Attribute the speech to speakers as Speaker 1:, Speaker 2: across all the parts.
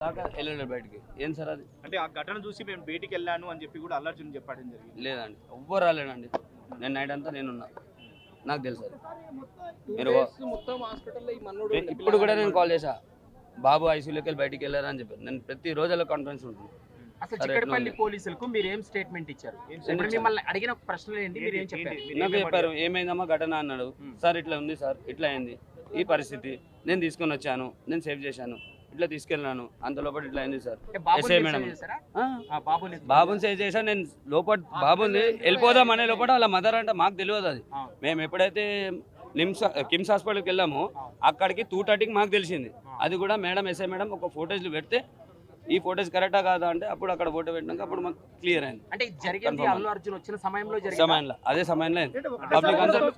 Speaker 1: దాకా వెళ్ళాడు బయటికి. ఏం సార్ అది?
Speaker 2: అంటే ఆ ఘటన చూసి మేము బయటికి వెళ్ళాను అని చెప్పి కూడా అల్లర్జున్ చెప్పడం జరిగింది.
Speaker 1: లేదండి. ఎవ్వరు రాలేడండి నేను నైట్ అంతా నేనున్నా నాకు తెలుసు అది. మీరు
Speaker 3: మొత్తం హాస్పిటల్లో ఈ మన్నోడు
Speaker 1: ఏ- ఇప్పుడు కూడా నేను కాల్ చేశా. బాబు ఐసీయూలోకి వెళ్ళి బయటికి వెళ్ళారా అని చెప్పారు నేను ప్రతి రోజు అలా కాన్ఫరెన్స్ ఉంటుంది.
Speaker 3: అసలు
Speaker 1: సరే,
Speaker 3: చిక్కడపల్లి
Speaker 1: ఎట్లా ఉంది?
Speaker 3: పోలీసులకు మీరు ఏం స్టేట్మెంట్ ఇచ్చారు? ఇప్పుడు? మిమ్మల్ని అడిగిన ప్రశ్నలు ఏంటి? మీరు ఏం? చెప్పారు?
Speaker 1: నాకు చెప్పారు ఏమైందమ్మా ఘటన? అన్నాడు. సార్ ఇట్లా ఉంది సార్. ఇట్లా అయింది. ఈ పరిస్థితి. నేను తీసుకొని వచ్చాను. నేను సేవ్ చేశాను. ఇట్లా తీసుకెళ్ళాను అంత లోపల ఇట్లా అయింది సార్. SI madam.
Speaker 3: బాబుని
Speaker 1: సేవ్ చేశాను. నేను లోపల బాబుని వెళ్ళిపోదాం అనే లోపల వాళ్ళ మదర్ అంటే మాకు తెలియదు అది. మేము ఎప్పుడైతే నిమ్స్ కిమ్స్ హాస్పిటల్కి వెళ్ళామో అక్కడికి టూ థర్టీకి మాకు తెలిసింది. అది కూడా మేడం ఎస్ఐ మేడం ఒక ఫోటోస్లు పెడితే ఈ ఫోటోస్ కరెక్టా కాదా అంటే అప్పుడు అక్కడ ఫోటో పెట్టినాక అప్పుడు మాకు క్లియర్ అయింది.
Speaker 3: అంటే జరిగింది. అల్లు అర్జున్ వచ్చిన సమయంలో జరిగింది?
Speaker 1: సమయంలో అదే సమయంలో పబ్లిక్ అందరూ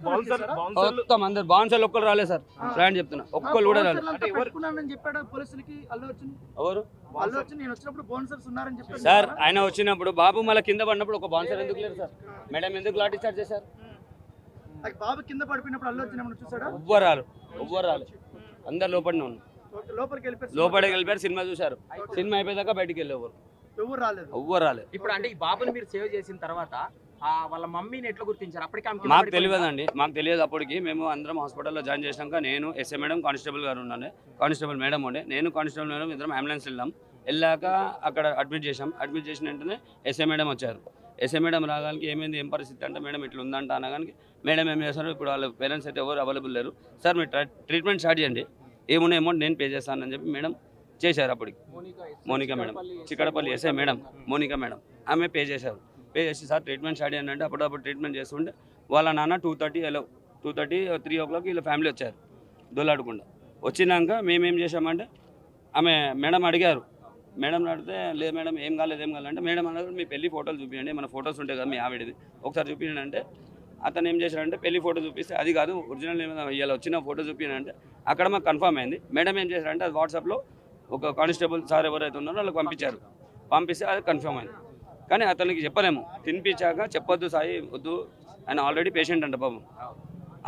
Speaker 1: మొత్తం అందరు బాన్సర్లు ఒక్కరు రాలేదు సార్. ఫ్రాండ్ చెప్తున్నా. ఒక్కరు కూడా రాలేదు.
Speaker 4: బౌన్సర్లు అంతా పెట్టుకున్నానని చెప్పాడు పోలీసులకి అల్లు అర్జున్?
Speaker 1: ఎవరు?
Speaker 4: అల్లు అర్జున్ నేను వచ్చినప్పుడు బౌన్సర్స్ ఉన్నారని చెప్పాడు
Speaker 1: సార్ ఆయన వచ్చినప్పుడు బాబు మళ్ళీ కింద పడినప్పుడు ఒక బాన్సర్ ఎందుకు లేరు సార్? మేడం ఎందుకు లాఠీ చార్జ్ చేశారు?
Speaker 4: అది బాబు కింద పడిపోయినప్పుడు అల్లు అర్జున్ ఏమైనా చూసాడా
Speaker 1: ఎవ్వరు రారు. ఎవ్వరు రాలు అందరు లోపలనే ఉన్నారు.
Speaker 4: లోపలికి వెళ్ళిపోయి
Speaker 1: లోపలికి వెళ్ళిపోయారు సినిమా చూశారు. సినిమా అయిపోయాక బయటికి వెళ్ళేవారు.
Speaker 4: ఎవరు రాలేదు.
Speaker 1: ఎవ్వరు రాలేదు.
Speaker 3: ఇప్పుడు అంటే ఈ బాబుని మీరు సేవ్ చేసిన తర్వాత ఆ వాళ్ళ మమ్మీని ఎట్లా గుర్తించారు? అప్పటికి
Speaker 1: మాకు? తెలియదండి. మాకు తెలియదు అప్పటికి. మేము అందరం హాస్పిటల్లో జాయిన్ చేసినాక నేను ఎస్ఐ మేడం కానిస్టేబుల్ గారు ఉన్నాను. కానిస్టేబుల్ మేడం ఉండే. నేను కానిస్టేబుల్ మేడం ఇద్దరం అంబులెన్స్ వెళ్ళాం. వెళ్ళాక అక్కడ అడ్మిట్ చేసాం అడ్మిట్ చేసిన వెంటనే ఎస్ఐ మేడం వచ్చారు. ఎస్ఐ మేడం రాగానికి ఏమైంది? ఏం పరిస్థితి అంటే మేడం ఇట్లా ఉందంట అనగానికి మేడం ఏం చేస్తారు ఇప్పుడు వాళ్ళ పేరెంట్స్ అయితే ఎవరు అవైలబుల్ లేరు. సార్ మీరు ట్రా- ట్రీట్మెంట్ స్టార్ట్ చేయండి. ఏమున్నా అమౌంట్ నేను పే చేస్తానని చెప్పి మేడం చేశారు అప్పటికి. Monika madam. Chikkadapalli SI madam. Monika madam. ఆమె పే చేశారు. పే చేసి సార్ ట్రీట్మెంట్ స్టార్ట్ చేయండి అంటే అప్పుడప్పుడు ట్రీట్మెంట్ చేస్తుంటే వాళ్ళ నాన్న టూ థర్టీ ఎలా two thirty three o'clock వీళ్ళ ఫ్యామిలీ వచ్చారు దొల్లాడకుండా. వచ్చినాక మేమేం చేసామంటే ఆమె మేడం అడిగారు. మేడం అడిగితే లేదు మేడం ఏం కాలేదు ఏం కాలేదంటే మేడం అన్నారు మీ పెళ్ళి ఫోటోలు చూపించండి మన ఫోటోస్ ఉంటాయి కదా మీ ఆవిడది. ఒకసారి చూపించండి అంటే అతను ఏం చేశాడంటే పెళ్ళి ఫోటో చూపిస్తే అది కాదు ఒరిజినల్ ఇలా వచ్చిన ఫోటో చూపించండి అంటే అక్కడ మాకు కన్ఫర్మ్ అయింది. మేడం ఏం చేశారంటే అది వాట్సాప్లో ఒక కానిస్టేబుల్ సార్ ఎవరైతే ఉన్నారో వాళ్ళకి పంపించారు. పంపిస్తే అది కన్ఫర్మ్ అయింది. కానీ అతనికి చెప్పలేము. తినిపించాక చెప్పొద్దు సాయి వద్దు ఆయన ఆల్రెడీ పేషెంట్ అంట బాబు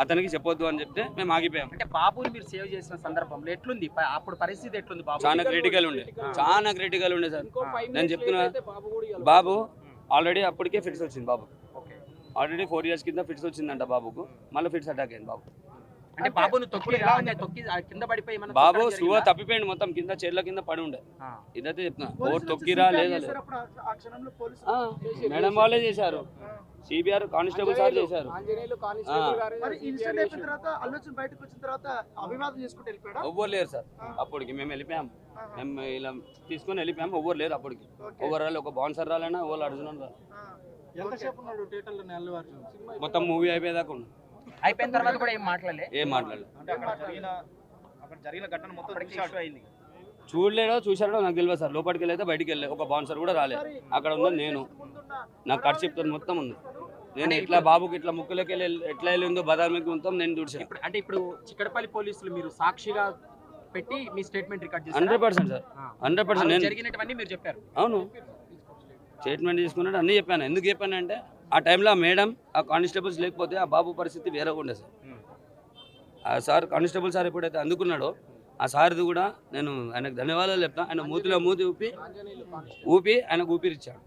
Speaker 1: అతనికి చెప్పొద్దు అని చెప్తే మేము ఆగిపోయాం.
Speaker 3: అంటే బాబుని మీరు సేవ్ చేసిన సందర్భంలో ఎట్లుంది? అప్పుడు పరిస్థితి ఎట్లుంది బాబు
Speaker 1: చాలా క్రిటికల్ ఉండే. చాలా క్రిటికల్ ఉండే సార్. నేను చెప్తున్నా బాబు ఆల్రెడీ అప్పటికే ఫిట్స్ వచ్చింది బాబు. ఆల్రెడీ ఫోర్ ఇయర్స్ కింద ఫిట్స్ వచ్చిందంట బాబుకు. మళ్ళీ ఫిట్స్ అటాక్ అయింది బాబు.
Speaker 3: అంటే బాబుని తొక్కి తొక్కి కింద పడిపోయి
Speaker 1: బాబు
Speaker 3: జరిగిందా?
Speaker 1: తప్పిపోయింది మొత్తం కింద చీరల కింద పడి ఉండే. ఇదైతే చెప్తున్నా. ఓ
Speaker 4: పోలీసులు వచ్చి
Speaker 1: తొక్కిరా లేదా? మేడం వాళ్ళే చేశారు. సిబిఆర్ కానిస్టేబుల్ సార్ చేశారు. ఎవ్వరు లేరు సార్. అప్పటికి మేము వెళ్ళిపోయాం. మేము ఇలా తీసుకొని వెళ్ళిపోయాం. ఎవ్వరు లేరు అప్పటికి. ఎవరు రాలి ఒక బాన్సర్ రాలైనా ఎవరు అర్జున్ రాలి.
Speaker 4: ఆ.
Speaker 5: ఎంతసేపు ఉన్నాడు థియేటర్లో
Speaker 1: మొత్తం మూవీ అయిపోయేదాకా
Speaker 3: అయిపోయిన తర్వాత కూడా ఏం మాట్లాడలే?
Speaker 1: ఏం మాట్లాడలేదు
Speaker 2: అంటే అక్కడ జరిగిన అక్కడ జరిగిన ఘటన మొత్తం
Speaker 3: అప్పటికి
Speaker 2: చూశాడు.
Speaker 3: issue అయింది.
Speaker 1: చూడలేడో చూశాడో నాకు తెలియదు సార్. లోపలికి వెళ్ళైతే బయటికి వెళ్ళే ఒక బాన్సర్ కూడా రాలేదు అక్కడ ఉన్నది నేను.
Speaker 4: ముందున్న
Speaker 1: నా ఖర్చు చెప్తాను మొత్తం ఉంది. నేను ఇట్లా బాబుకి ఇట్లా ముక్కులోకి వెళ్ళి ఎట్లా వెళ్ళిందో బదామికి మొత్తం నేను చూసాను
Speaker 3: ఇప్పుడు అంటే ఇప్పుడు చిక్కడపల్లి పోలీసులు మీరు సాక్షిగా పెట్టి మీ స్టేట్మెంట్ రికార్డ్ చేశారు?
Speaker 1: Hundred percent sir. Hundred percent నేను
Speaker 3: జరిగినటువన్నీ మీరు చెప్పారు.
Speaker 1: అవును. స్టేట్మెంట్ తీసుకున్నాడు అన్నీ చెప్పాను. ఎందుకు చెప్పానంటే ఆ టైంలో ఆ మేడం ఆ కానిస్టేబుల్స్ లేకపోతే ఆ బాబు పరిస్థితి వేరే ఉండే సార్. ఆ సార్ కానిస్టేబుల్ సార్ ఎప్పుడైతే అందుకున్నాడో ఆ సార్ది కూడా నేను ఆయనకు ధన్యవాదాలు చెప్తాను ఆయన మూతిలో మూతి ఊపి ఊపి ఆయనకు ఊపిరిచ్చాడు.